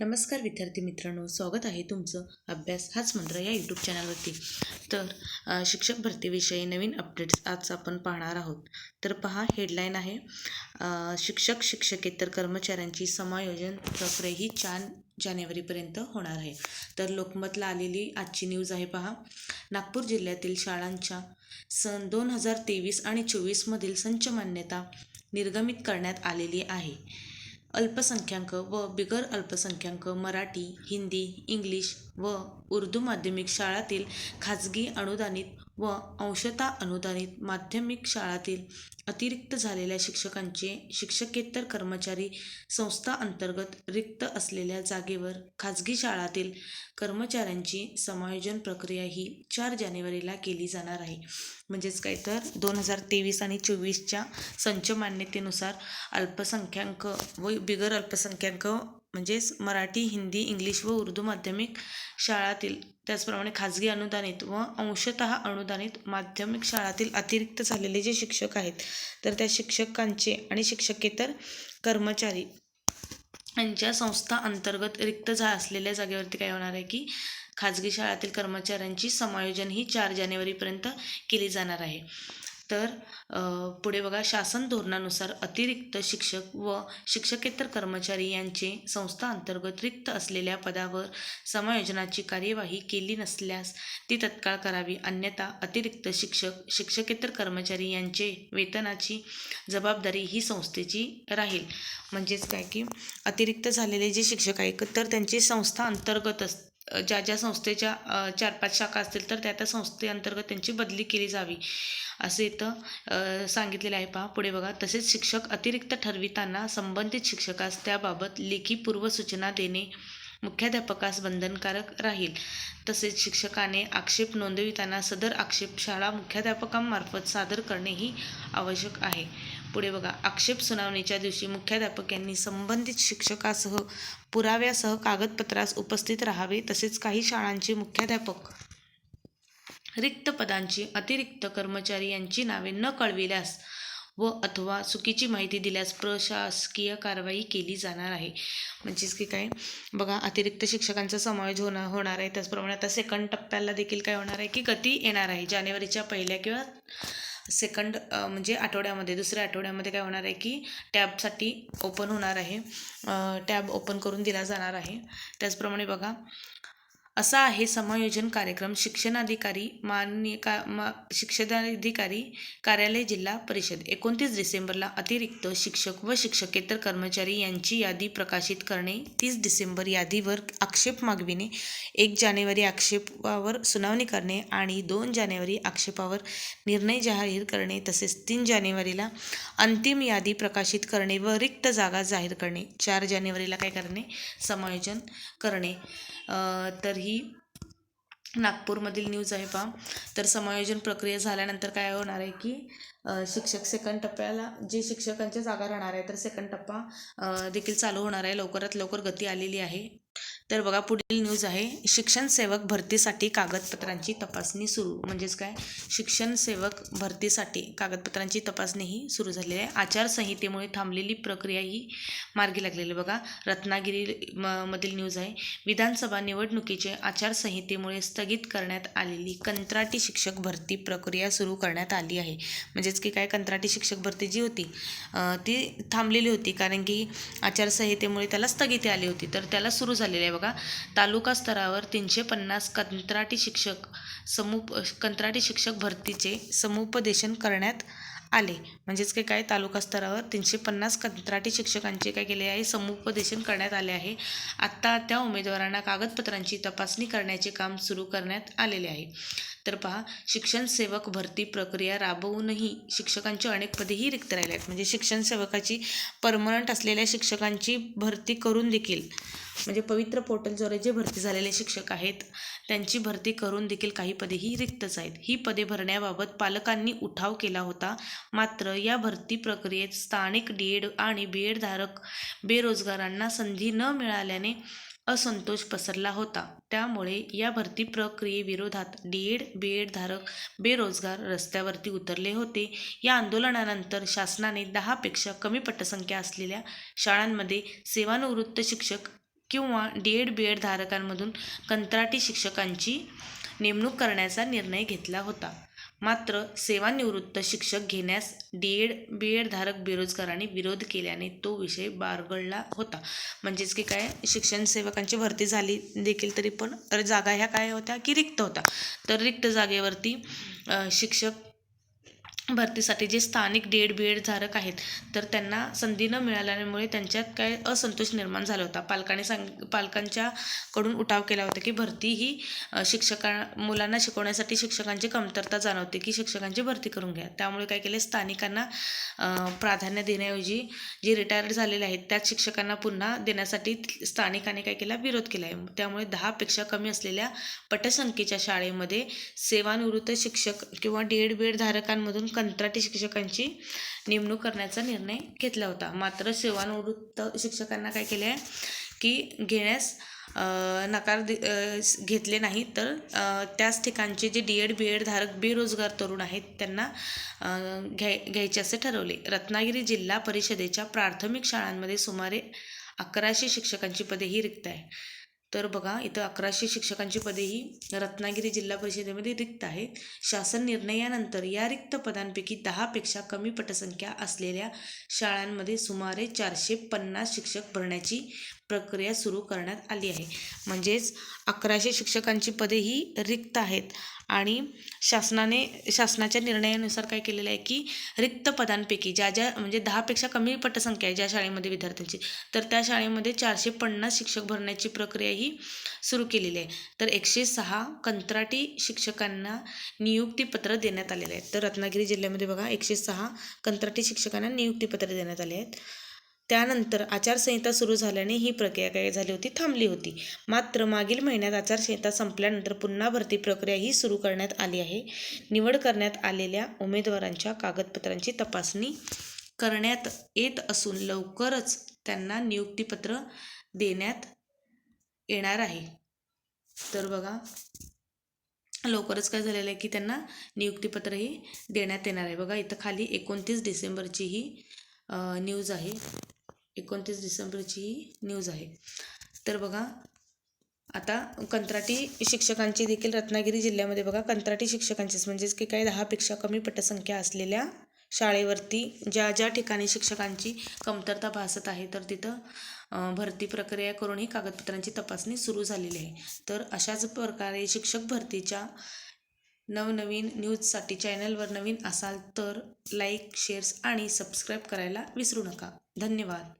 नमस्कार विद्यार्थी मित्रांनो स्वागत आहे तुमचं अभ्यास हाच मंत्र या यूट्यूब चॅनलवरती तर शिक्षक भरतीविषयी नवीन अपडेट्स आज आपण पाहणार आहोत. तर पहा हेडलाईन आहे. शिक्षक शिक्षकेतर कर्मचाऱ्यांची समायोजन प्रक्रिया ही चार जानेवारीपर्यंत होणार आहे. तर लोकमतला आलेली आजची न्यूज आहे पहा. नागपूर जिल्ह्यातील शाळांच्या सन दोन हजार तेवीस आणि चोवीसमधील संच मान्यता निर्गमित करण्यात आलेली आहे. अल्पसंख्याक व बिगर अल्पसंख्याक मराठी हिंदी इंग्लिश व उर्दू माध्यमिक शाळातील खाजगी अनुदानित व अंशतः अनुदानित माध्यमिक शाळातील अतिरिक्त झालेल्या शिक्षकांचे शिक्षकेतर कर्मचारी संस्था अंतर्गत रिक्त असलेल्या जागेवर खाजगी शाळातील कर्मचाऱ्यांची समायोजन प्रक्रिया ही चार जानेवारीला केली जाणार आहे. म्हणजेच काय तर दोन हजार तेवीस आणि चोवीसच्या संच मान्यतेनुसार अल्पसंख्याक व बिगर अल्पसंख्याक म्हणजेच मराठी हिंदी इंग्लिश व उर्दू माध्यमिक शाळातील त्याचप्रमाणे खाजगी अनुदानित व अंशतः अनुदानित माध्यमिक शाळातील अतिरिक्त झालेले जे शिक्षक आहेत तर त्या शिक्षकांचे आणि शिक्षकेतर कर्मचारी यांच्या संस्था अंतर्गत रिक्त झा असलेल्या जागेवरती काय होणार आहे की खाजगी शाळातील कर्मचाऱ्यांची समायोजन ही चार जानेवारीपर्यंत केली जाणार आहे. तर पुढे बघा शासन धोरणानुसार अतिरिक्त शिक्षक व शिक्षकेतर कर्मचारी यांचे संस्था अंतर्गत रिक्त असलेल्या पदावर समायोजनाची कार्यवाही केली नसल्यास ती तत्काळ करावी. अन्यथा अतिरिक्त शिक्षक शिक्षकेतर कर्मचारी यांचे वेतनाची जबाबदारी ही संस्थेची राहील. म्हणजेच काय की अतिरिक्त झालेले जे शिक्षक आहेत तर त्यांची संस्था अंतर्गत अस ज्या ज्या संस्थेच्या चार पाच शाखा असतील तर त्या त्या संस्थेअंतर्गत त्यांची बदली केली जावी. असे इथं सांगितलेले आहे पहा. पुढे बघा. तसेच शिक्षक अतिरिक्त ठरविताना संबंधित शिक्षकास त्याबाबत लेखी पूर्वसूचना देणे मुख्याध्यापकास बंधनकारक राहील. तसेच शिक्षकाने आक्षेप नोंदविताना सदर आक्षेप शाळा मुख्याध्यापकांमार्फत सादर करणेही आवश्यक आहे. पुढे बघा. आक्षेप सुनावणीच्या दिवशी मुख्याध्यापक यांनी संबंधित शिक्षकासह पुराव्यासह कागदपत्रास उपस्थित राहावे तसेच काही शाळांचे मुख्याध्यापक रिक्त पदांची अतिरिक्त कर्मचारी यांची नावे न कळविल्यास व अथवा चुकीची माहिती दिल्यास प्रशासकीय कारवाई केली जाणार आहे. म्हणजेच की काय? बघा अतिरिक्त शिक्षकांचा समावेश होणार होणार आहे. त्याचप्रमाणे आता सेकंड टप्प्याला देखील काय होणार आहे? की गती येणार आहे. जानेवारीच्या पहिल्या किंवा सेकंड म्हणजे आठवड्यामध्ये दुसऱ्या आठवड्यामध्ये काय होणार आहे की टॅबसाठी ओपन होणार आहे. टॅब ओपन करून दिला जाणार आहे. त्याचप्रमाणे बघा असा आहे समायोजन कार्यक्रम शिक्षणाधिकारी माननीय का मा शिक्षणाधिकारी कार्यालय जिल्हा परिषद. एकोणतीस डिसेंबरला अतिरिक्त शिक्षक व शिक्षकेतर कर्मचारी यांची यादी प्रकाशित करणे. तीस डिसेंबर यादीवर आक्षेप मागविणे. एक जानेवारी आक्षेपावर सुनावणी करणे आणि दोन जानेवारी आक्षेपावर निर्णय जाहीर करणे तसेच तीन जानेवारीला अंतिम यादी प्रकाशित करणे व रिक्त जागा जाहीर करणे. चार जानेवारीला काय करणे? समायोजन करणे. तर ही नागपूरमधील न्यूज आहे पहा. तर समायोजन प्रक्रिया झाल्यानंतर काय होणार आहे की शिक्षक सेकंड टप्प्याला जे शिक्षकांच्या जागा राहणार आहे तर सेकंड टप्पा देखील चालू होणार आहे. लवकरात लवकर गती आलेली आहे. तर बघा पुढील न्यूज आहे. शिक्षण सेवक भरतीसाठी कागदपत्रांची तपासणी सुरू. म्हणजेच काय? शिक्षण सेवक भरतीसाठी कागदपत्रांची तपासणी ही सुरू झालेली आहे. आचारसंहितेमुळे थांबलेली प्रक्रिया ही मार्गी लागलेली आहे. बघा रत्नागिरी म मधील न्यूज आहे. विधानसभा निवडणुकीचे आचारसंहितेमुळे स्थगित करण्यात आलेली कंत्राटी शिक्षक भरती प्रक्रिया सुरू करण्यात आली आहे. म्हणजेच की काय? कंत्राटी शिक्षक भरती जी होती ती थांबलेली होती. कारण की आचारसंहितेमुळे त्याला स्थगिती आली होती. तर त्याला सुरू झालेली आहे. बघा. तालुका स्तरावर तीनशे पन्नास कंत्राटी शिक्षक समुप कंत्राटी शिक्षक भरतीचे समुपदेशन करण्यात आले. म्हणजेच काय काय? तालुका स्तरावर तीनशे पन्नास कंत्राटी शिक्षकांचे काय केले आहे? समुपदेशन करण्यात आले आहे. आत्ता त्या उमेदवारांना कागदपत्रांची तपासणी करण्याचे काम सुरू करण्यात आलेले आहे. तर पहा शिक्षण सेवक भरती प्रक्रिया राबवूनही शिक्षकांची अनेक पदेही रिक्त राहिले आहेत. म्हणजे शिक्षण सेवकाची परमनंट असलेल्या शिक्षकांची भरती करून देखील म्हणजे पवित्र पोर्टलद्वारे जे भरती झालेले शिक्षक आहेत त्यांची भरती करून देखील काही पदे ही रिक्तच आहेत. ही पदे भरण्याबाबत पालकांनी उठाव केला होता. मात्र या भरती प्रक्रियेत स्थानिक डी एड आणि बी एड धारक बेरोजगारांना संधी न मिळाल्याने असंतोष पसरला होता. त्यामुळे या भरती प्रक्रियेविरोधात डी एड बी एड धारक बेरोजगार रस्त्यावरती उतरले होते. या आंदोलनानंतर शासनाने दहापेक्षा कमी पटसंख्या असलेल्या शाळांमध्ये सेवानिवृत्त शिक्षक किंवा डी एड बी एड धारकांमधून कंत्राटी शिक्षकांची नेमणूक करण्याचा निर्णय घेतला होता. मात्र सेवानिवृत्त शिक्षक घेण्यास डी एड बी एड धारक बेरोजगारांनी विरोध केल्याने तो विषय बारगळला होता. म्हणजेच की काय शिक्षण सेवकांची भरती झाली देखील तरी पण जागा ह्या काय होत्या की रिक्त होता तर रिक्त जागेवरती शिक्षक भरतीसाठी जे स्थानिक डी एड बी धारक आहेत तर त्यांना संधी न मिळाल्यामुळे त्यांच्यात काय असंतोष निर्माण झाला होता. पालकांनी सांग पालकांच्या कडून उठाव केला होता की भरती ही शिक्षका मुलांना शिकवण्यासाठी शिक्षकांची कमतरता जाणवते की शिक्षकांची भरती करून घ्या. त्यामुळे काय केले? स्थानिकांना प्राधान्य देण्याऐवजी जे रिटायर्ड झालेले आहेत त्याच शिक्षकांना पुन्हा देण्यासाठी स्थानिकांनी काय केला? विरोध केला आहे त्यामुळे दहापेक्षा कमी असलेल्या पटसंख्येच्या शाळेमध्ये सेवानिवृत्त शिक्षक किंवा डी एड बी धारकांमधून कंत्राटी शिक्षकांची नेमणूक करण्याचा निर्णय घेतला होता. मात्र सेवानिवृत्त शिक्षकांना काय केले आहे की घेण्यास नकार दे घेतले नाही तर त्याच ठिकाणचे जे डी एड बी एड धारक बेरोजगार तरुण आहेत त्यांना घ्याय घ्यायचे असे ठरवले. रत्नागिरी जिल्हा परिषदेच्या प्राथमिक शाळांमध्ये सुमारे अकराशे शिक्षकांची पदे ही रिक्त आहे. तर बघा इथं अकराशे शिक्षकांची पदे ही रत्नागिरी जिल्हा परिषदेमध्ये रिक्त आहेत. शासन निर्णयानंतर या रिक्त पदांपैकी दहापेक्षा कमी पटसंख्या असलेल्या शाळांमध्ये सुमारे चारशे पन्नास शिक्षक भरण्याची प्रक्रिया सुरू करण्यात आली आहे. म्हणजेच अकराशे शिक्षकांची पदे ही रिक्त आहेत. आणि शासनाने शासनाच्या निर्णयानुसार काय केलेलं आहे की रिक्त पदांपैकी ज्या ज्या म्हणजे दहापेक्षा कमी पटसंख्या आहे ज्या शाळेमध्ये विद्यार्थ्यांची तर त्या शाळेमध्ये चारशे पन्नास शिक्षक भरण्याची प्रक्रिया ही सुरू केलेली आहे. तर एकशे सहा कंत्राटी शिक्षकांना नियुक्तीपत्र देण्यात आलेले आहेत. तर रत्नागिरी जिल्ह्यामध्ये बघा एकशे सहा कंत्राटी शिक्षकांना नियुक्तीपत्र देण्यात आले आहेत. त्यानंतर आचारसंहिता सुरू झाल्याने ही प्रक्रिया काय झाली होती? थांबली होती. मात्र मागील महिन्यात आचारसंहिता संपल्यानंतर पुन्हा भरती प्रक्रिया ही सुरू करण्यात आली आहे. निवड करण्यात आलेल्या उमेदवारांच्या कागदपत्रांची तपासणी करण्यात येत असून लवकरच त्यांना नियुक्तीपत्र देण्यात येणार आहे. तर बघा लवकरच काय झालेलं आहे की त्यांना नियुक्तीपत्रही देण्यात येणार आहे. बघा इथं खाली एकोणतीस डिसेंबरची ही न्यूज आहे. एकोणतीस डिसेंबरची ही न्यूज आहे. तर बघा आता कंत्राटी शिक्षकांची देखील रत्नागिरी जिल्ह्यामध्ये बघा कंत्राटी शिक्षकांचीच म्हणजेच की काही दहापेक्षा कमी पटसंख्या असलेल्या शाळेवरती ज्या ज्या ठिकाणी शिक्षकांची कमतरता भासत आहे तर तिथं भरती प्रक्रिया करूनही कागदपत्रांची तपासणी सुरू झालेली आहे. तर अशाच प्रकारे शिक्षक भरतीच्या नवनवीन न्यूजसाठी चॅनलवर नवीन असाल तर लाईक शेअर्स आणि सबस्क्राईब करायला विसरू नका. धन्यवाद.